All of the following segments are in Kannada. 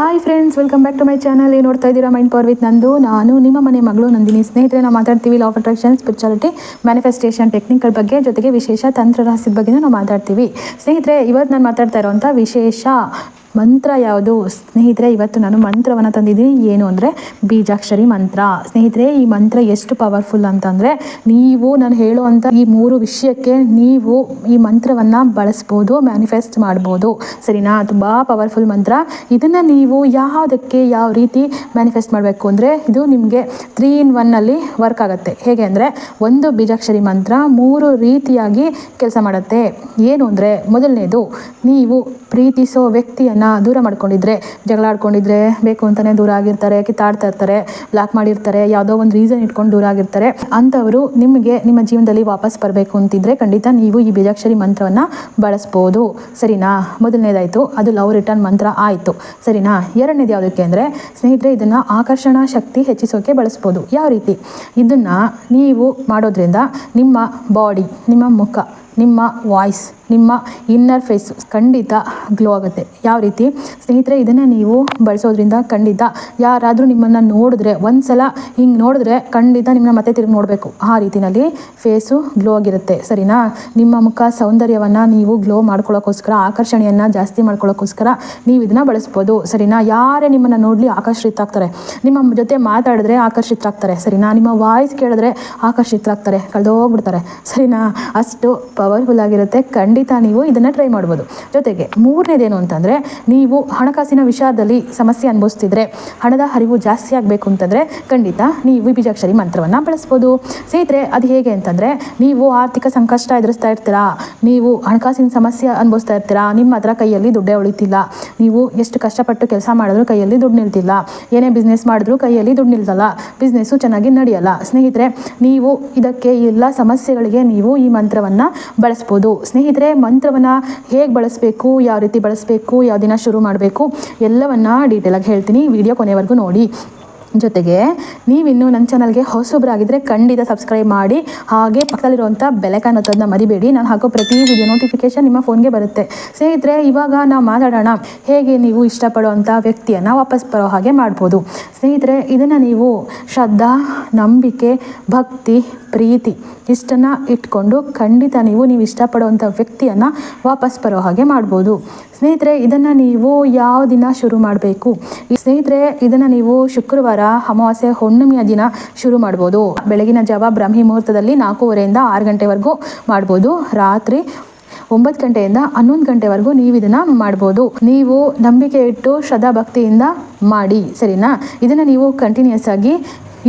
Hi friends welcome back to my channel ಏನು ನೋಡ್ತಾ ಇದ್ದೀರಾ? ಮೈಂಡ್ ಪವರ್ ವಿತ್ ನಂದು. ನಾನು ನಿಮ್ಮ ಮನೆ ಮಗಳು ನಂದಿನಿ. ಸ್ನೇಹಿತರೆ, ನಾವು ಮಾತಾಡ್ತೀವಿ law of attraction manifestation technical ಬಗ್ಗೆ, ಜೊತೆಗೆ ವಿಶೇಷ ತಂತ್ರ ರಹಸ್ಯದ ಬಗ್ಗೆ ನಾವು ಮಾತಾಡ್ತೀವಿ. ಸ್ನೇಹಿತರೆ ಇವತ್ತು ನಾನು ಮಾತಾಡ್ತಾ ಇರೋವಂಥ ವಿಶೇಷ ಮಂತ್ರ ಯಾವುದು? ಸ್ನೇಹಿತರೆ, ಇವತ್ತು ನಾನು ಮಂತ್ರವನ್ನು ತಂದಿದ್ದೀನಿ. ಏನು ಅಂದರೆ ಬೀಜಾಕ್ಷರಿ ಮಂತ್ರ. ಸ್ನೇಹಿತರೆ, ಈ ಮಂತ್ರ ಎಷ್ಟು ಪವರ್ಫುಲ್ ಅಂತಂದರೆ ನೀವು ನಾನು ಹೇಳುವಂಥ ಈ ಮೂರು ವಿಷಯಕ್ಕೆ ನೀವು ಈ ಮಂತ್ರವನ್ನು ಬಳಸ್ಬೋದು ಮ್ಯಾನಿಫೆಸ್ಟ್ ಮಾಡ್ಬೋದು. ಸರಿನಾ? ತುಂಬ ಪವರ್ಫುಲ್ ಮಂತ್ರ. ಇದನ್ನು ನೀವು ಯಾವುದಕ್ಕೆ, ಯಾವ ರೀತಿ ಮ್ಯಾನಿಫೆಸ್ಟ್ ಮಾಡಬೇಕು ಅಂದರೆ ಇದು ನಿಮಗೆ ತ್ರೀ ಇನ್ ಒನ್ನಲ್ಲಿ ವರ್ಕ್ ಆಗುತ್ತೆ. ಹೇಗೆ ಅಂದರೆ ಒಂದು ಬೀಜಾಕ್ಷರಿ ಮಂತ್ರ ಮೂರು ರೀತಿಯಾಗಿ ಕೆಲಸ ಮಾಡುತ್ತೆ. ಏನು ಅಂದರೆ ಮೊದಲನೇದು, ನೀವು ಪ್ರೀತಿಸೋ ವ್ಯಕ್ತಿಯನ್ನು ದೂರ ಮಾಡ್ಕೊಂಡಿದ್ರೆ, ಜಗಳ ಆಡ್ಕೊಂಡಿದ್ರೆ ಬೇಕು ಅಂತಲೇ ದೂರ ಆಗಿರ್ತಾರೆ, ಕಿತ್ತಾಡ್ತಾ ಇರ್ತಾರೆ ಬ್ಲಾಕ್ ಮಾಡಿರ್ತಾರೆ, ಯಾವುದೋ ಒಂದು ರೀಸನ್ ಇಟ್ಕೊಂಡು ದೂರ ಆಗಿರ್ತಾರೆ. ಅಂಥವರು ನಿಮಗೆ ನಿಮ್ಮ ಜೀವನದಲ್ಲಿ ವಾಪಸ್ ಬರಬೇಕು ಅಂತಿದ್ರೆ ಖಂಡಿತ ನೀವು ಈ ಬೀಜಾಕ್ಷರಿ ಮಂತ್ರವನ್ನು ಬಳಸ್ಬೋದು. ಸರಿನಾ? ಮೊದಲನೇದಾಯಿತು, ಅದು ಲವ್ ರಿಟರ್ನ್ ಮಂತ್ರ ಆಯಿತು. ಸರಿನಾ? ಎರಡನೇದು ಯಾವುದಕ್ಕೆ ಅಂದರೆ, ಸ್ನೇಹಿತರೆ, ಇದನ್ನು ಆಕರ್ಷಣಾ ಶಕ್ತಿ ಹೆಚ್ಚಿಸೋಕೆ ಬಳಸ್ಬೋದು. ಯಾವ ರೀತಿ? ಇದನ್ನು ನೀವು ಮಾಡೋದ್ರಿಂದ ನಿಮ್ಮ ಬಾಡಿ ನಿಮ್ಮ ಮುಖ ನಿಮ್ಮ ವಾಯ್ಸ್, ನಿಮ್ಮ ಇನ್ನರ್ ಫೇಸ್ ಖಂಡಿತ ಗ್ಲೋ ಆಗುತ್ತೆ. ಯಾವ ರೀತಿ? ಸ್ನೇಹಿತರೆ, ಇದನ್ನು ನೀವು ಬಳಸೋದ್ರಿಂದ ಖಂಡಿತ ಯಾರಾದರೂ ನಿಮ್ಮನ್ನು ನೋಡಿದ್ರೆ ಒಂದು ಸಲ ಹಿಂಗೆ ನೋಡಿದ್ರೆ ಖಂಡಿತ ನಿಮ್ಮನ್ನ ಮತ್ತೆ ತಿರುಗಿ ನೋಡಬೇಕು. ಆ ರೀತಿಯಲ್ಲಿ ಫೇಸು ಗ್ಲೋ ಆಗಿರುತ್ತೆ. ಸರಿನಾ? ನಿಮ್ಮ ಮುಖ ಸೌಂದರ್ಯವನ್ನು ನೀವು ಗ್ಲೋ ಮಾಡ್ಕೊಳ್ಳೋಕ್ಕೋಸ್ಕರ ಆಕರ್ಷಣೆಯನ್ನು ಜಾಸ್ತಿ ಮಾಡ್ಕೊಳ್ಳೋಕ್ಕೋಸ್ಕರ ನೀವು ಇದನ್ನು ಬಳಸ್ಬೋದು. ಸರಿನಾ? ಯಾರೇ ನಿಮ್ಮನ್ನು ನೋಡಲಿ ಆಕರ್ಷಿತರಾಗ್ತಾರೆ. ನಿಮ್ಮ ಜೊತೆ ಮಾತಾಡಿದ್ರೆ ಆಕರ್ಷಿತರಾಗ್ತಾರೆ. ಸರಿನಾ? ನಿಮ್ಮ ವಾಯ್ಸ್ ಕೇಳಿದ್ರೆ ಆಕರ್ಷಿತರಾಗ್ತಾರೆ. ಕಳೆದೋಗ್ಬಿಡ್ತಾರೆ. ಸರಿನಾ? ಅಷ್ಟು ಪವರ್ಫುಲ್ ಆಗಿರುತ್ತೆ, ಖಂಡಿತ ನೀವು ಇದನ್ನು ಟ್ರೈ ಮಾಡ್ಬೋದು. ಜೊತೆಗೆ ಮೂರನೇದೇನು ಅಂತಂದರೆ, ನೀವು ಹಣಕಾಸಿನ ವಿಷಯದಲ್ಲಿ ಸಮಸ್ಯೆ ಅನುಭವಿಸ್ತಿದ್ರೆ, ಹಣದ ಹರಿವು ಜಾಸ್ತಿ ಆಗಬೇಕು ಅಂತಂದರೆ, ಖಂಡಿತ ನೀವು ಬೀಜಾಕ್ಷರಿ ಮಂತ್ರವನ್ನು ಬಳಸ್ಬೋದು. ಸ್ನೇಹಿತರೆ, ಅದು ಹೇಗೆ ಅಂತಂದರೆ, ನೀವು ಆರ್ಥಿಕ ಸಂಕಷ್ಟ ಎದುರಿಸ್ತಾ ಇರ್ತೀರಾ, ನೀವು ಹಣಕಾಸಿನ ಸಮಸ್ಯೆ ಅನುಭವಿಸ್ತಾ ಇರ್ತೀರಾ, ನಿಮ್ಮ ಹತ್ರ ಕೈಯಲ್ಲಿ ದುಡ್ಡೇ ಉಳಿತಿಲ್ಲ, ನೀವು ಎಷ್ಟು ಕಷ್ಟಪಟ್ಟು ಕೆಲಸ ಮಾಡಿದ್ರು ಕೈಯಲ್ಲಿ ದುಡ್ಡು ನಿಲ್ತಿಲ್ಲ, ಏನೇ ಬಿಸ್ನೆಸ್ ಮಾಡಿದ್ರು ಕೈಯಲ್ಲಿ ದುಡ್ಡು ನಿಲ್ತಲ್ಲ ಬಿಸ್ನೆಸ್ಸು ಚೆನ್ನಾಗಿ ನಡೆಯಲ್ಲ. ಸ್ನೇಹಿತರೆ, ನೀವು ಇದಕ್ಕೆ ಎಲ್ಲ ಸಮಸ್ಯೆಗಳಿಗೆ ನೀವು ಈ ಮಂತ್ರವನ್ನು ಬಳಸ್ಬೋದು. ಸ್ನೇಹಿತರೆ, ಮಂತ್ರವನ್ನು ಹೇಗೆ ಬಳಸಬೇಕು, ಯಾವ ರೀತಿ ಬಳಸಬೇಕು, ಯಾವ ದಿನ ಶುರು ಮಾಡಬೇಕು, ಎಲ್ಲವನ್ನು ಡೀಟೇಲಾಗಿ ಹೇಳ್ತೀನಿ. ವಿಡಿಯೋ ಕೊನೆವರೆಗೂ ನೋಡಿ. ಜೊತೆಗೆ, ನೀವಿನ್ನು ನನ್ನ ಚಾನಲ್ಗೆ ಹೊಸೊಬ್ಬರಾಗಿದ್ದರೆ ಖಂಡಿತ ಸಬ್ಸ್ಕ್ರೈಬ್ ಮಾಡಿ. ಹಾಗೆ ಪಕ್ಕದಲ್ಲಿರುವಂಥ ಬೆಲೆಕಾನ್ ಅನ್ನೋದನ್ನ ಮರಿಬೇಡಿ. ನಾನು ಹಾಕೋ ಪ್ರತಿ ವಿಡಿಯೋ ನೋಟಿಫಿಕೇಶನ್ ನಿಮ್ಮ ಫೋನ್ಗೆ ಬರುತ್ತೆ. ಸ್ನೇಹಿತರೆ, ಇವಾಗ ನಾವು ಮಾತಾಡೋಣ. ಹೇಗೆ ನೀವು ಇಷ್ಟಪಡುವಂಥ ವ್ಯಕ್ತಿಯನ್ನು ವಾಪಸ್ ಬರೋ ಹಾಗೆ ಮಾಡ್ಬೋದು. ಸ್ನೇಹಿತರೆ, ಇದನ್ನು ನೀವು ಶ್ರದ್ಧಾ, ನಂಬಿಕೆ, ಭಕ್ತಿ ಪ್ರೀತಿ. ಇಷ್ಟನ್ನು ಇಟ್ಕೊಂಡು ಖಂಡಿತ ನೀವು ನೀವು ಇಷ್ಟಪಡುವಂಥ ವ್ಯಕ್ತಿಯನ್ನು ವಾಪಸ್ ಬರೋ ಹಾಗೆ ಮಾಡ್ಬೋದು. ಸ್ನೇಹಿತರೆ, ಇದನ್ನು ನೀವು ಯಾವ ದಿನ ಶುರು ಮಾಡಬೇಕು? ಸ್ನೇಹಿತರೆ, ಇದನ್ನು ನೀವು ಶುಕ್ರವಾರ ಅಮಾವಾಸ್ಯೆ ಹುಣ್ಣಿಮೆಯ ದಿನ ಶುರು ಮಾಡ್ಬೋದು. ಬೆಳಗಿನ ಜಾವ ಬ್ರಹ್ಮಿ ಮುಹೂರ್ತದಲ್ಲಿ ನಾಲ್ಕೂವರೆಯಿಂದ ಆರು ಗಂಟೆವರೆಗೂ ಮಾಡ್ಬೋದು. ರಾತ್ರಿ ಒಂಬತ್ತು ಗಂಟೆಯಿಂದ ಹನ್ನೊಂದು ಗಂಟೆವರೆಗೂ ನೀವು ಇದನ್ನು ಮಾಡ್ಬೋದು. ನೀವು ನಂಬಿಕೆ ಇಟ್ಟು ಶ್ರದ್ಧಾ ಭಕ್ತಿಯಿಂದ ಮಾಡಿ. ಸರಿನಾ? ಇದನ್ನು ನೀವು ಕಂಟಿನ್ಯೂಸ್ ಆಗಿ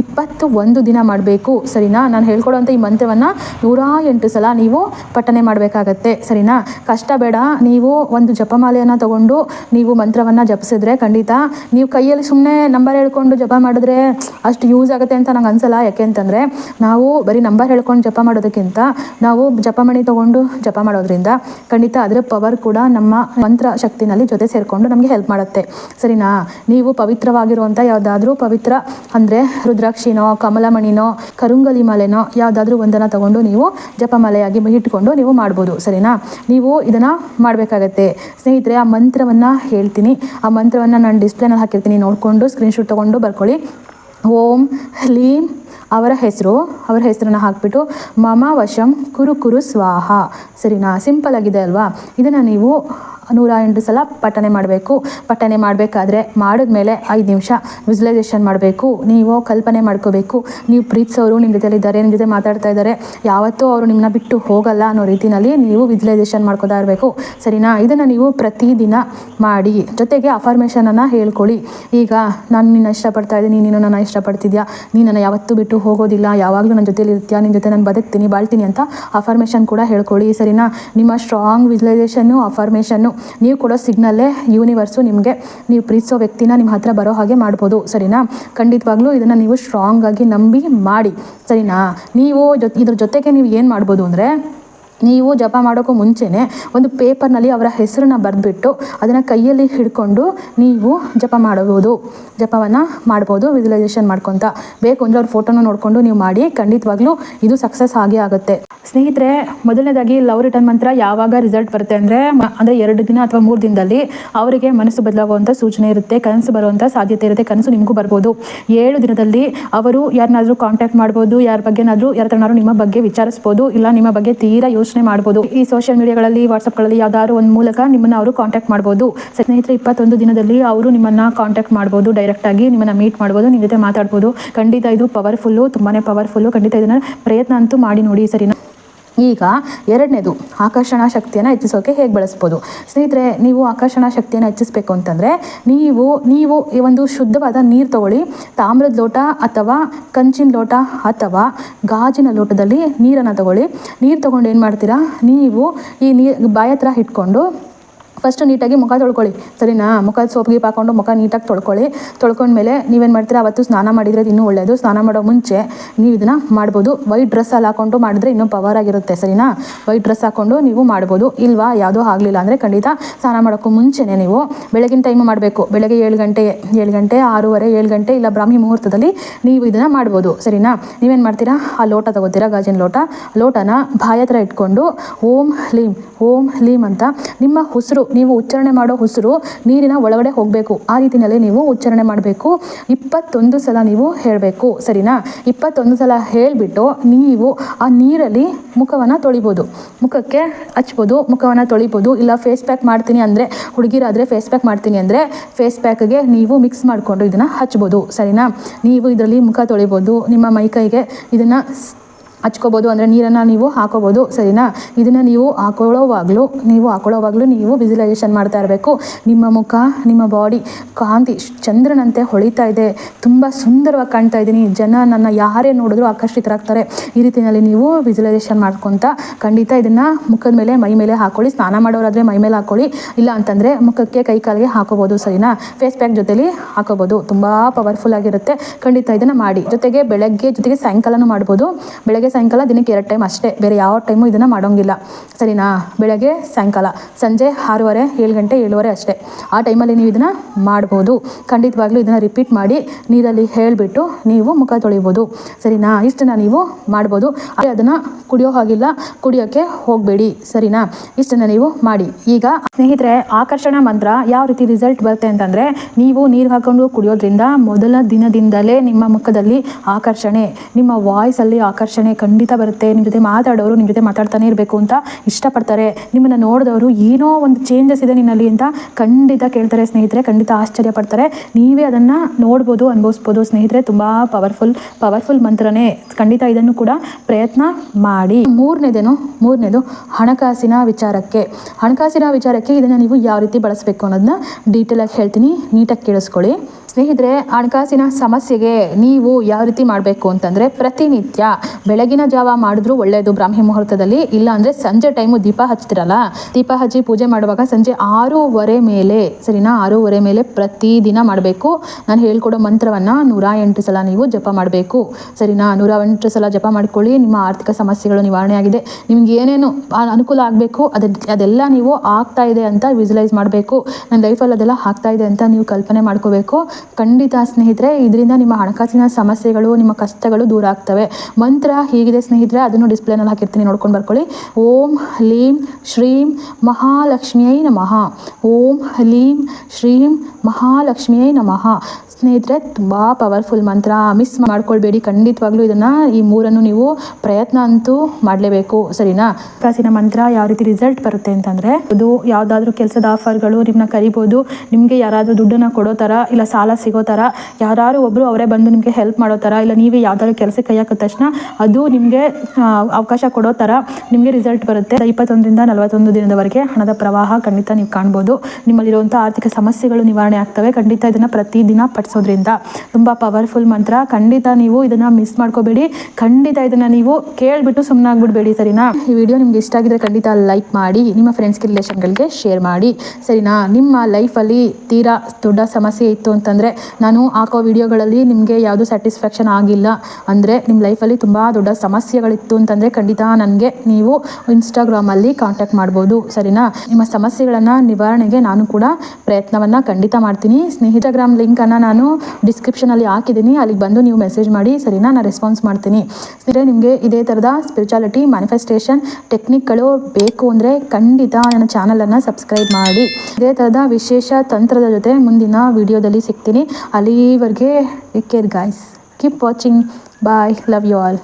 ಇಪ್ಪತ್ತು ಒಂದು ದಿನ ಮಾಡಬೇಕು. ಸರಿನಾ? ನಾನು ಹೇಳ್ಕೊಡೋಂಥ ಈ ಮಂತ್ರವನ್ನು ನೂರ ಎಂಟು ಸಲ ನೀವು ಪಠನೆ ಮಾಡಬೇಕಾಗತ್ತೆ. ಸರಿನಾ? ಕಷ್ಟ ಬೇಡ. ನೀವು ಒಂದು ಜಪಮಾಲೆಯನ್ನು ತಗೊಂಡು ನೀವು ಮಂತ್ರವನ್ನು ಜಪಿಸಿದ್ರೆ ಖಂಡಿತ ನೀವು ಕೈಯಲ್ಲಿ ಸುಮ್ಮನೆ ನಂಬರ್ ಹೇಳ್ಕೊಂಡು ಜಪ ಮಾಡಿದ್ರೆ ಅಷ್ಟು ಯೂಸ್ ಆಗುತ್ತೆ ಅಂತ ನಂಗೆ ಅನ್ಸಲ್ಲ. ಯಾಕೆ ಅಂತಂದರೆ ನಾವು ಬರೀ ನಂಬರ್ ಹೇಳ್ಕೊಂಡು ಜಪ ಮಾಡೋದಕ್ಕಿಂತ ನಾವು ಜಪಮಣಿ ತಗೊಂಡು ಜಪ ಮಾಡೋದ್ರಿಂದ ಖಂಡಿತ ಅದರ ಪವರ್ ಕೂಡ ನಮ್ಮ ಮಂತ್ರ ಶಕ್ತಿನಲ್ಲಿ ಜೊತೆ ಸೇರಿಕೊಂಡು ನಮಗೆ ಹೆಲ್ಪ್ ಮಾಡುತ್ತೆ. ಸರಿನಾ? ನೀವು ಪವಿತ್ರವಾಗಿರುವಂಥ ಯಾವುದಾದ್ರೂ ಪವಿತ್ರ ಅಂದರೆ ರುದ್ರಾಕ್ಷಿನೋ, ಕಮಲಮಣಿನೋ, ಕರುಂಗಲಿ ಮಾಲೆನೋ ಯಾವುದಾದ್ರೂ ಒಂದನ್ನು ತಗೊಂಡು ನೀವು ಜಪಮಾಲೆಯಾಗಿ ಇಟ್ಕೊಂಡು ನೀವು ಮಾಡ್ಬೋದು, ಸರಿನಾ? ನೀವು ಇದನ್ನು ಮಾಡಬೇಕಾಗತ್ತೆ. ಸ್ನೇಹಿತರೆ, ಆ ಮಂತ್ರವನ್ನು ಹೇಳ್ತೀನಿ. ಆ ಮಂತ್ರವನ್ನು ನಾನು ಡಿಸ್ಪ್ಲೇನಲ್ಲಿ ಹಾಕಿರ್ತೀನಿ. ನೋಡಿಕೊಂಡು ಸ್ಕ್ರೀನ್ಶೂಟ್ ತೊಗೊಂಡು ಬರ್ಕೊಳ್ಳಿ. ಓಂ ಹ್ಲೀಂ ಅವರ ಹೆಸರು, ಅವರ ಹೆಸರನ್ನು ಹಾಕಿಬಿಟ್ಟು ಮಮ ವಶಂ ಕುರು ಕುರು ಸ್ವಾಹ. ಸರಿನಾ? ಸಿಂಪಲ್ ಆಗಿದೆ ಅಲ್ವಾ? ಇದನ್ನು ನೀವು ನೂರ ಎಂಟು ಸಲ ಪಠನೆ ಮಾಡಬೇಕು. ಪಠನೆ ಮಾಡಬೇಕಾದ್ರೆ ಮಾಡಿದ್ಮೇಲೆ ಐದು ನಿಮಿಷ ವಿಜುಲೈಸೇಷನ್ ಮಾಡಬೇಕು. ನೀವು ಕಲ್ಪನೆ ಮಾಡ್ಕೋಬೇಕು. ನೀವು ಪ್ರೀತಿಸೋರು ನಿಮ್ಮ ಜೊತೆಲಿದ್ದಾರೆ ನಿಮ್ಮ ಜೊತೆ ಮಾತಾಡ್ತಾ ಇದ್ದಾರೆ. ಯಾವತ್ತೂ ಅವರು ನಿಮ್ಮನ್ನ ಬಿಟ್ಟು ಹೋಗಲ್ಲ ಅನ್ನೋ ರೀತಿಯಲ್ಲಿ ನೀವು ವಿಜುಲೈಸೇಷನ್ ಮಾಡ್ಕೋತಾ ಇರಬೇಕು. ಸರಿನಾ? ಇದನ್ನು ನೀವು ಪ್ರತಿದಿನ ಮಾಡಿ. ಜೊತೆಗೆ ಅಫಾರ್ಮೇಷನನ್ನು ಹೇಳ್ಕೊಳ್ಳಿ. ಈಗ, ನಾನು ನಿನ್ನ ಇಷ್ಟಪಡ್ತಾ ಇದ್ದೀನಿ, ನೀನು ನನ್ನ ಇಷ್ಟಪಡ್ತಿದ್ಯಾ? ನೀನು ಯಾವತ್ತೂ ಬಿಟ್ಟು ಹೋಗೋದಿಲ್ಲ. ಯಾವಾಗಲೂ ನನ್ನ ಜೊತೆಲಿ ಇರ್ತೀಯ ನಿನ್ನ ಜೊತೆ ನಾನು ಬದುಕ್ತೀನಿ, ಬಾಳ್ತೀನಿ ಅಂತ ಅಫರ್ಮೇಷನ್ ಕೂಡ ಹೇಳ್ಕೊಳ್ಳಿ ಸರಿನಾ? ನಿಮ್ಮ ಸ್ಟ್ರಾಂಗ್ ವಿಜುಲೈಸೇಷನ್ನು ಅಫರ್ಮೇಷನ್ನು ನೀವು ಕೊಡೋ ಸಿಗ್ನಲ್ಲೇ ಯೂನಿವರ್ಸು ನಿಮಗೆ. ನೀವು ಪ್ರೀತಿಸೋ ವ್ಯಕ್ತಿನ ನಿಮ್ಮ ಹತ್ರ ಬರೋ ಹಾಗೆ ಮಾಡ್ಬೋದು. ಸರಿನಾ? ಖಂಡಿತವಾಗ್ಲೂ ಇದನ್ನು ನೀವು ಸ್ಟ್ರಾಂಗ್ ಆಗಿ ನಂಬಿ ಮಾಡಿ. ಸರಿನಾ? ನೀವು ಜೊ ಇದ್ರ ಜೊತೆಗೆ ನೀವು ಏನು ಮಾಡ್ಬೋದು ಅಂದರೆ ನೀವು ಜಪ ಮಾಡೋಕ್ಕೂ ಮುಂಚೆನೇ ಒಂದು ಪೇಪರ್ನಲ್ಲಿ ಅವರ ಹೆಸರನ್ನ ಬರೆದ್ಬಿಟ್ಟು ಅದನ್ನು ಕೈಯಲ್ಲಿ ಹಿಡ್ಕೊಂಡು ನೀವು ಜಪ ಮಾಡಬಹುದು. ಜಪವನ್ನು ಮಾಡ್ಬೋದು ವಿಜುಲೈಸೇಷನ್ ಮಾಡ್ಕೊತ. ಬೇಕು ಅಂದರೆ ಅವ್ರ ಫೋಟೋನ ನೋಡಿಕೊಂಡು ನೀವು ಮಾಡಿ, ಖಂಡಿತವಾಗ್ಲೂ ಇದು ಸಕ್ಸಸ್ ಆಗಿ ಆಗುತ್ತೆ. ಸ್ನೇಹಿತರೆ, ಮೊದಲನೇದಾಗಿ ಲವ್ ರಿಟರ್ನ್ ಮಂತ್ರ ಯಾವಾಗ ರಿಸಲ್ಟ್ ಬರುತ್ತೆ ಅಂದರೆ ಅಂದರೆ ಎರಡು ದಿನ ಅಥವಾ ಮೂರು ದಿನದಲ್ಲಿ ಅವರಿಗೆ ಮನಸ್ಸು ಬದಲಾಗುವಂಥ ಸೂಚನೆ ಇರುತ್ತೆ, ಕನಸು ಬರುವಂಥ ಸಾಧ್ಯತೆ ಇರುತ್ತೆ, ಕನಸು ನಿಮಗೂ ಬರ್ಬೋದು. ಏಳು ದಿನದಲ್ಲಿ ಅವರು ಯಾರನ್ನಾದರೂ ಕಾಂಟ್ಯಾಕ್ಟ್ ಮಾಡ್ಬೋದು, ಯಾರ ಬಗ್ಗೆನಾದರೂ ಯಾರ ಥರನಾದ್ರೂ ನಿಮ್ಮ ಬಗ್ಗೆ ವಿಚಾರಿಸ್ಬೋದು, ಇಲ್ಲ ನಿಮ್ಮ ಬಗ್ಗೆ ತೀರಾ ಯೋಚನೆ ಮಾಡ್ಬೋದು. ಈ ಸೋಷಿಯಲ್ ಮೀಡಿಯಾಗಳಲ್ಲಿ ವಾಟ್ಸಪ್ಗಳಲ್ಲಿ ಯಾವ್ದಾದ್ರು ಒಂದು ಮೂಲಕ ನಿಮ್ಮನ್ನ ಅವರು ಕಾಂಟ್ಯಾಕ್ಟ್ ಮಾಡಬಹುದು ಸ್ನೇಹಿತರೆ, ಇಪ್ಪತ್ತೊಂದು ದಿನದಲ್ಲಿ ಅವರು ನಿಮ್ಮನ್ನ ಕಾಂಟ್ಯಾಕ್ಟ್ ಮಾಡಬಹುದು ಡೈರೆಕ್ಟ್ ಆಗಿ ನಿಮ್ಮನ್ನ ಮೀಟ್ ಮಾಡಬಹುದು ನಿಮ್ಮ ಜೊತೆ ಮಾತಾಡಬಹುದು ಖಂಡಿತ ಇದು ಪವರ್ಫುಲ್ ತುಂಬಾನೇ ಪವರ್ಫುಲ್ ಖಂಡಿತ ಇದನ್ನ ಪ್ರಯತ್ನ ಅಂತೂ ಮಾಡಿ ನೋಡಿ ಸರಿನಾ? ಈಗ ಎರಡನೇದು ಆಕರ್ಷಣಾ ಶಕ್ತಿಯನ್ನು ಹೆಚ್ಚಿಸೋಕೆ ಹೇಗೆ ಬಳಸ್ಬೋದು? ಸ್ನೇಹಿತರೆ, ನೀವು ಆಕರ್ಷಣಾ ಶಕ್ತಿಯನ್ನು ಹೆಚ್ಚಿಸಬೇಕು ಅಂತಂದರೆ ನೀವು ನೀವು ಈ ಒಂದು ಶುದ್ಧವಾದ ನೀರು ತಗೊಳ್ಳಿ. ತಾಮ್ರದ ಲೋಟ ಅಥವಾ ಕಂಚಿನ ಲೋಟ ಅಥವಾ ಗಾಜಿನ ಲೋಟದಲ್ಲಿ ನೀರನ್ನು ತಗೊಳ್ಳಿ. ನೀರು ತಗೊಂಡು ಏನು ಮಾಡ್ತೀರಾ? ನೀವು ಈ ನೀರು ಬಾಯತ್ರ ಇಟ್ಕೊಂಡು ಫಸ್ಟ್ ನೀಟಾಗಿ ಮುಖ ತೊಳ್ಕೊಳ್ಳಿ. ಸರಿನಾ? ಮುಖ ಸೋಪ್ ಗೀಪ್ ಹಾಕೊಂಡು ಮುಖ ನೀಟಾಗಿ ತೊಳ್ಕೊಳ್ಳಿ. ತೊಳ್ಕೊಂಡ್ಮೇಲೆ ನೀವೇನು ಮಾಡ್ತೀರಾ? ಅವತ್ತು ಸ್ನಾನ ಮಾಡಿದರೆ ಇನ್ನೂ ಒಳ್ಳೆಯದು ಸ್ನಾನ ಮಾಡೋ ಮುಂಚೆ ನೀವು ಇದನ್ನು ಮಾಡ್ಬೋದು. ವೈಟ್ ಡ್ರೆಸ್ಸಲ್ಲಿ ಹಾಕೊಂಡು ಮಾಡಿದ್ರೆ ಇನ್ನೂ ಪವರ್ ಆಗಿರುತ್ತೆ. ಸರಿನಾ? ವೈಟ್ ಡ್ರೆಸ್ ಹಾಕೊಂಡು ನೀವು ಮಾಡ್ಬೋದು. ಇಲ್ವಾ? ಯಾವುದೂ ಆಗಲಿಲ್ಲ ಅಂದರೆ ಖಂಡಿತ ಸ್ನಾನ ಮಾಡೋಕ್ಕೂ ಮುಂಚೆನೇ ನೀವು ಬೆಳಗಿನ ಟೈಮು ಮಾಡಬೇಕು. ಬೆಳಗ್ಗೆ ಏಳು ಗಂಟೆ ಏಳು ಗಂಟೆ, ಆರೂವರೆ, ಏಳು ಗಂಟೆ ಇಲ್ಲ ಬ್ರಾಹ್ಮಿ ಮುಹೂರ್ತದಲ್ಲಿ ನೀವು ಇದನ್ನು ಮಾಡ್ಬೋದು. ಸರಿನಾ? ನೀವೇನು ಮಾಡ್ತೀರಾ? ಆ ಲೋಟ ತಗೋತೀರಾ? ಗಾಜಿನ ಲೋಟ. ಲೋಟನ ಬಾಯ ಹತ್ರ ಇಟ್ಕೊಂಡು ಓಂ ಹ್ಲೀಂ ಓಂ ಹ್ಲೀಂ ಅಂತ ನಿಮ್ಮ ಉಸಿರು ನೀವು ಉಚ್ಚಾರಣೆ ಮಾಡೋ ಉಸಿರು ನೀರಿನ ಒಳಗಡೆ ಹೋಗಬೇಕು. ಆ ರೀತಿಯಲ್ಲಿ ನೀವು ಉಚ್ಚಾರಣೆ ಮಾಡಬೇಕು. ಇಪ್ಪತ್ತೊಂದು ಸಲ ನೀವು ಹೇಳಬೇಕು. ಸರಿನಾ? ಇಪ್ಪತ್ತೊಂದು ಸಲ ಹೇಳಿಬಿಟ್ಟು ನೀವು ಆ ನೀರಲ್ಲಿ ಮುಖವನ್ನು ತೊಳಿಬೋದು. ಮುಖಕ್ಕೆ ಹಚ್ಬೋದು, ಮುಖವನ್ನು ತೊಳಿಬೋದು. ಇಲ್ಲ ಫೇಸ್ ಪ್ಯಾಕ್ ಮಾಡ್ತೀನಿ ಅಂದರೆ, ಹುಡುಗಿರಾದರೆ ಫೇಸ್ ಪ್ಯಾಕ್ ಮಾಡ್ತೀನಿ ಅಂದರೆ ಫೇಸ್ ಪ್ಯಾಕ್ಗೆ ನೀವು ಮಿಕ್ಸ್ ಮಾಡಿಕೊಂಡು ಇದನ್ನು ಹಚ್ಬೋದು. ಸರಿನಾ? ನೀವು ಇದರಲ್ಲಿ ಮುಖ ತೊಳಿಬೋದು, ನಿಮ್ಮ ಮೈಕೈಗೆ ಇದನ್ನು ಹಚ್ಕೋಬೋದು ಅಂದರೆ ನೀರನ್ನು ನೀವು ಹಾಕೋಬೋದು, ಸರಿನಾ? ಇದನ್ನು ನೀವು ಹಾಕೊಳ್ಳೋವಾಗಲೂ ನೀವು ಹಾಕೊಳ್ಳೋವಾಗಲೂ ನೀವು ವಿಜುವಲೈಸೇಷನ್ ಮಾಡ್ತಾ ಇರಬೇಕು. ನಿಮ್ಮ ಮುಖ, ನಿಮ್ಮ ಬಾಡಿ ಕಾಂತಿ ಚಂದ್ರನಂತೆ ಹೊಳಿತಾ ಇದೆ. ತುಂಬ ಸುಂದರವಾಗಿ ಕಾಣ್ತಾ ಇದ್ದೀನಿ. ಜನ ನನ್ನ ಯಾರೇ ನೋಡಿದ್ರು ಆಕರ್ಷಿತರಾಗ್ತಾರೆ. ಈ ರೀತಿಯಲ್ಲಿ ನೀವು ವಿಜುವಲೈಸೇಷನ್ ಮಾಡ್ಕೊತ ಖಂಡಿತ ಇದನ್ನು ಮುಖದ ಮೇಲೆ, ಮೈ ಮೇಲೆ ಹಾಕೊಳ್ಳಿ. ಸ್ನಾನ ಮಾಡೋರಾದರೆ ಮೈ ಮೇಲೆ ಹಾಕೊಳ್ಳಿ. ಇಲ್ಲ ಅಂತಂದರೆ ಮುಖಕ್ಕೆ ಕೈ ಕಾಲಿಗೆ ಹಾಕೋಬೋದು, ಸರಿನಾ? ಫೇಸ್ ಪ್ಯಾಕ್ ಜೊತೆಲಿ ಹಾಕೋಬೋದು. ತುಂಬ ಪವರ್ಫುಲ್ ಆಗಿರುತ್ತೆ. ಖಂಡಿತ ಇದನ್ನು ಮಾಡಿ. ಜೊತೆಗೆ ಬೆಳಗ್ಗೆ ಜೊತೆಗೆ ಸಾಯಂಕಾಲನೂ ಮಾಡ್ಬೋದು. ಬೆಳಗ್ಗೆ ಸಾಯಂಕಾಲ ದಿನಕ್ಕೆ ಎರಡು ಟೈಮ್ ಅಷ್ಟೇ, ಬೇರೆ ಯಾವ ಟೈಮು ಇದನ್ನು ಮಾಡೋಂಗಿಲ್ಲ. ಸರಿನಾ? ಬೆಳಗ್ಗೆ, ಸಾಯಂಕಾಲ. ಸಂಜೆ ಆರೂವರೆ, ಏಳು ಗಂಟೆ, ಏಳುವರೆ ಅಷ್ಟೇ. ಆ ಟೈಮಲ್ಲಿ ನೀವು ಇದನ್ನು ಮಾಡ್ಬೋದು. ಖಂಡಿತವಾಗ್ಲೂ ಇದನ್ನು ರಿಪೀಟ್ ಮಾಡಿ ನೀರಲ್ಲಿ ಹೇಳಿಬಿಟ್ಟು ನೀವು ಮುಖ ತೊಳಿಬೋದು ಸರಿನಾ? ಇಷ್ಟನ್ನ ನೀವು ಮಾಡ್ಬೋದು. ಅದೇ ಅದನ್ನು ಕುಡಿಯೋ ಹಾಗಿಲ್ಲ. ಕುಡಿಯೋಕ್ಕೆ ಹೋಗಬೇಡಿ. ಸರಿನಾ? ಇಷ್ಟನ್ನು ನೀವು ಮಾಡಿ. ಈಗ ಸ್ನೇಹಿತರೆ, ಆಕರ್ಷಣಾ ಮಂತ್ರ ಯಾವ ರೀತಿ ರಿಸಲ್ಟ್ ಬರುತ್ತೆ ಅಂತಂದರೆ, ನೀವು ನೀರು ಹಾಕೊಂಡು ಕುಡಿಯೋದ್ರಿಂದ ಮೊದಲ ದಿನದಿಂದಲೇ ನಿಮ್ಮ ಮುಖದಲ್ಲಿ ಆಕರ್ಷಣೆ, ನಿಮ್ಮ ವಾಯ್ಸಲ್ಲಿ ಆಕರ್ಷಣೆ ಖಂಡಿತ ಬರುತ್ತೆ. ನಿಮ್ಮ ಜೊತೆ ಮಾತಾಡೋರು ನಿಮ್ಮ ಜೊತೆ ಮಾತಾಡ್ತಾನೆ ಇರಬೇಕು ಅಂತ ಇಷ್ಟಪಡ್ತಾರೆ. ನಿಮ್ಮನ್ನು ನೋಡಿದವರು ಏನೋ ಒಂದು ಚೇಂಜಸ್ ಇದೆ ನಿನ್ನಲ್ಲಿ ಅಂತ ಖಂಡಿತ ಕೇಳ್ತಾರೆ ಸ್ನೇಹಿತರೆ. ಖಂಡಿತ ಆಶ್ಚರ್ಯ ಪಡ್ತಾರೆ. ನೀವೇ ಅದನ್ನು ನೋಡ್ಬೋದು, ಅನುಭವಿಸ್ಬೋದು ಸ್ನೇಹಿತರೆ. ತುಂಬ ಪವರ್ಫುಲ್ ಪವರ್ಫುಲ್ ಮಂತ್ರನೇ. ಖಂಡಿತ ಇದನ್ನು ಕೂಡ ಪ್ರಯತ್ನ ಮಾಡಿ. ಮೂರನೇದೇನು? ಮೂರನೇದು ಹಣಕಾಸಿನ ವಿಚಾರಕ್ಕೆ. ಹಣಕಾಸಿನ ವಿಚಾರಕ್ಕೆ ಇದನ್ನು ನೀವು ಯಾವ ರೀತಿ ಬಳಸಬೇಕು ಅನ್ನೋದನ್ನ ಡೀಟೇಲಾಗಿ ಹೇಳ್ತೀನಿ. ನೀಟಾಗಿ ಕೇಳಿಸ್ಕೊಳ್ಳಿ. ಸ್ನೇಹಿತರೆ, ಹಣಕಾಸಿನ ಸಮಸ್ಯೆಗೆ ನೀವು ಯಾವ ರೀತಿ ಮಾಡಬೇಕು ಅಂತಂದರೆ ಪ್ರತಿನಿತ್ಯ ಬೆಳಗಿನ ಜಾವ ಮಾಡಿದ್ರೂ ಒಳ್ಳೆಯದು ಬ್ರಾಹ್ಮಿ ಮುಹೂರ್ತದಲ್ಲಿ, ಇಲ್ಲ ಅಂದರೆ ಸಂಜೆ ಟೈಮು ದೀಪ ಹಚ್ತಿರಲ್ಲ, ದೀಪ ಹಚ್ಚಿ ಪೂಜೆ ಮಾಡುವಾಗ ಸಂಜೆ ಆರೂವರೆ ಮೇಲೆ, ಸರಿನಾ? ಆರೂವರೆ ಮೇಲೆ ಪ್ರತಿದಿನ ಮಾಡಬೇಕು. ನಾನು ಹೇಳ್ಕೊಡೋ ಮಂತ್ರವನ್ನು ನೂರ ಎಂಟು ಸಲ ನೀವು ಜಪ ಮಾಡಬೇಕು. ಸರಿನಾ? ನೂರ ಎಂಟು ಸಲ ಜಪ ಮಾಡ್ಕೊಳ್ಳಿ, ನಿಮ್ಮ ಆರ್ಥಿಕ ಸಮಸ್ಯೆಗಳು ನಿವಾರಣೆ ಆಗಿದೆ. ನಿಮ್ಗೆ ಏನೇನು ಅನುಕೂಲ ಆಗಬೇಕು, ಅದ, ಅದೆಲ್ಲ ನೀವು ಆಗ್ತಾ ಇದೆ ಅಂತ ವಿಜುಲೈಸ್ ಮಾಡಬೇಕು. ನನ್ನ ಲೈಫಲ್ಲಿ ಅದೆಲ್ಲ ಆಗ್ತಾ ಇದೆ ಅಂತ ನೀವು ಕಲ್ಪನೆ ಮಾಡ್ಕೋಬೇಕು. ಖಂಡಿತ ಸ್ನೇಹಿತರೆ, ಇದರಿಂದ ನಿಮ್ಮ ಹಣಕಾಸಿನ ಸಮಸ್ಯೆಗಳು, ನಿಮ್ಮ ಕಷ್ಟಗಳು ದೂರ ಆಗ್ತವೆ. ಮಂತ್ರ ಹೀಗಿದೆ ಸ್ನೇಹಿತರೆ, ಅದನ್ನು ಡಿಸ್ಪ್ಲೇನಲ್ಲಿ ಹಾಕಿರ್ತೀನಿ, ನೋಡ್ಕೊಂಡು ಬರ್ಕೊಳ್ಳಿ. ಓಂ ಹ್ಲೀಂ ಶ್ರೀಂ ಮಹಾಲಕ್ಷ್ಮಿಯೈ ನಮಃ. ಓಂ ಹ್ಲೀಂ ಶ್ರೀಂ ಮಹಾಲಕ್ಷ್ಮಿಯೈ ನಮಃ. ಸ್ನೇಹಿತರೆ, ತುಂಬ ಪವರ್ಫುಲ್ ಮಂತ್ರ. ಮಿಸ್ ಮಾಡ್ಕೊಳ್ಬೇಡಿ. ಖಂಡಿತವಾಗ್ಲೂ ಇದನ್ನು ಈ ಮೂರನ್ನು ನೀವು ಪ್ರಯತ್ನ ಅಂತೂ ಮಾಡಲೇಬೇಕು. ಸರಿನಾ? ಕಾಸಿನ ಮಂತ್ರ ಯಾವ ರೀತಿ ರಿಸಲ್ಟ್ ಬರುತ್ತೆ ಅಂತಂದರೆ, ಅದು ಯಾವುದಾದ್ರೂ ಕೆಲಸದ ಆಫರ್ಗಳು ನಿಮ್ಮನ್ನ ಕರಿಬೋದು. ನಿಮಗೆ ಯಾರಾದರೂ ದುಡ್ಡನ್ನು ಕೊಡೋ ಥರ ಇಲ್ಲ ಸಾಲ ಸಿಗೋ ಥರ ಯಾರು ಒಬ್ಬರು ಅವರೇ ಬಂದು ನಿಮಗೆ ಹೆಲ್ಪ್ ಮಾಡೋ ಥರ ಇಲ್ಲ ನೀವೇ ಯಾವುದಾದ್ರು ಕೆಲಸಕ್ಕೆ ಕೈ ಹಾಕಿದ ತಕ್ಷಣ ಅದು ನಿಮಗೆ ಅವಕಾಶ ಕೊಡೋ ಥರ ನಿಮಗೆ ರಿಸಲ್ಟ್ ಬರುತ್ತೆ. ಇಪ್ಪತ್ತೊಂದರಿಂದ ನಲವತ್ತೊಂದು ದಿನದವರೆಗೆ ಹಣದ ಪ್ರವಾಹ ಖಂಡಿತ ನೀವು ಕಾಣ್ಬೋದು. ನಿಮ್ಮಲ್ಲಿರುವಂಥ ಆರ್ಥಿಕ ಸಮಸ್ಯೆಗಳು ನಿವಾರಣೆ ನಿವಾರಣೆ ಆಗ್ತವೆ. ಖಂಡಿತ ಇದನ್ನು ಪ್ರತಿದಿನ ಪಠಿಸೋದ್ರಿಂದ ತುಂಬ ಪವರ್ಫುಲ್ ಮಂತ್ರ. ಖಂಡಿತ ನೀವು ಇದನ್ನು ಮಿಸ್ ಮಾಡ್ಕೋಬೇಡಿ. ಖಂಡಿತ ಇದನ್ನು ನೀವು ಕೇಳಿಬಿಟ್ಟು ಸುಮ್ಮನೆ ಆಗ್ಬಿಡ್ಬೇಡಿ ಸರಿನಾ? ಈ ವಿಡಿಯೋ ನಿಮ್ಗೆ ಇಷ್ಟ ಆಗಿದ್ರೆ ಖಂಡಿತ ಲೈಕ್ ಮಾಡಿ, ನಿಮ್ಮ ಫ್ರೆಂಡ್ಸ್ಗೆ ರಿಲೇಷನ್ಗಳಿಗೆ ಶೇರ್ ಮಾಡಿ. ಸರಿನಾ? ನಿಮ್ಮ ಲೈಫಲ್ಲಿ ತೀರಾ ದೊಡ್ಡ ಸಮಸ್ಯೆ ಇತ್ತು ಅಂತಂದರೆ ನಾನು ಹಾಕೋ ವಿಡಿಯೋಗಳಲ್ಲಿ ನಿಮಗೆ ಯಾವುದು ಸ್ಯಾಟಿಸ್ಫ್ಯಾಕ್ಷನ್ ಆಗಿಲ್ಲ ಅಂದರೆ ನಿಮ್ಮ ಲೈಫಲ್ಲಿ ತುಂಬ ದೊಡ್ಡ ಸಮಸ್ಯೆಗಳಿತ್ತು ಅಂತಂದರೆ ಖಂಡಿತ ನನಗೆ ನೀವು ಇನ್ಸ್ಟಾಗ್ರಾಮಲ್ಲಿ ಕಾಂಟ್ಯಾಕ್ಟ್ ಮಾಡ್ಬೋದು, ಸರಿನಾ? ನಿಮ್ಮ ಸಮಸ್ಯೆಗಳನ್ನು ನಿವಾರಣೆಗೆ ನಾನು ಕೂಡ ಪ್ರಯತ್ನವನ್ನು ಖಂಡಿತ ಮಾಡ್ತೀನಿ. ಸ್ನೇಹಿತಗ್ರಾಮ್ ಲಿಂಕನ್ನು ನಾನು ಡಿಸ್ಕ್ರಿಪ್ಷನಲ್ಲಿ ಹಾಕಿದ್ದೀನಿ. ಅಲ್ಲಿಗೆ ಬಂದು ನೀವು ಮೆಸೇಜ್ ಮಾಡಿ, ಸರಿನಾ? ನಾನು ರೆಸ್ಪಾನ್ಸ್ ಮಾಡ್ತೀನಿ. ಸ್ನೇಹಿತರೆ, ನಿಮಗೆ ಇದೇ ಥರದ ಸ್ಪಿರಿಚುಯಾಲಿಟಿ ಮ್ಯಾನಿಫೆಸ್ಟೇಷನ್ ಟೆಕ್ನಿಕ್ಗಳು ಬೇಕು ಅಂದರೆ ಖಂಡಿತ ನನ್ನ ಚಾನಲನ್ನು ಸಬ್ಸ್ಕ್ರೈಬ್ ಮಾಡಿ. ಇದೇ ಥರದ ವಿಶೇಷ ತಂತ್ರದ ಜೊತೆ ಮುಂದಿನ ವಿಡಿಯೋದಲ್ಲಿ ಸಿಗ್ತೀನಿ. ಅಲ್ಲಿವರೆಗೆ care guys keep watching bye love you all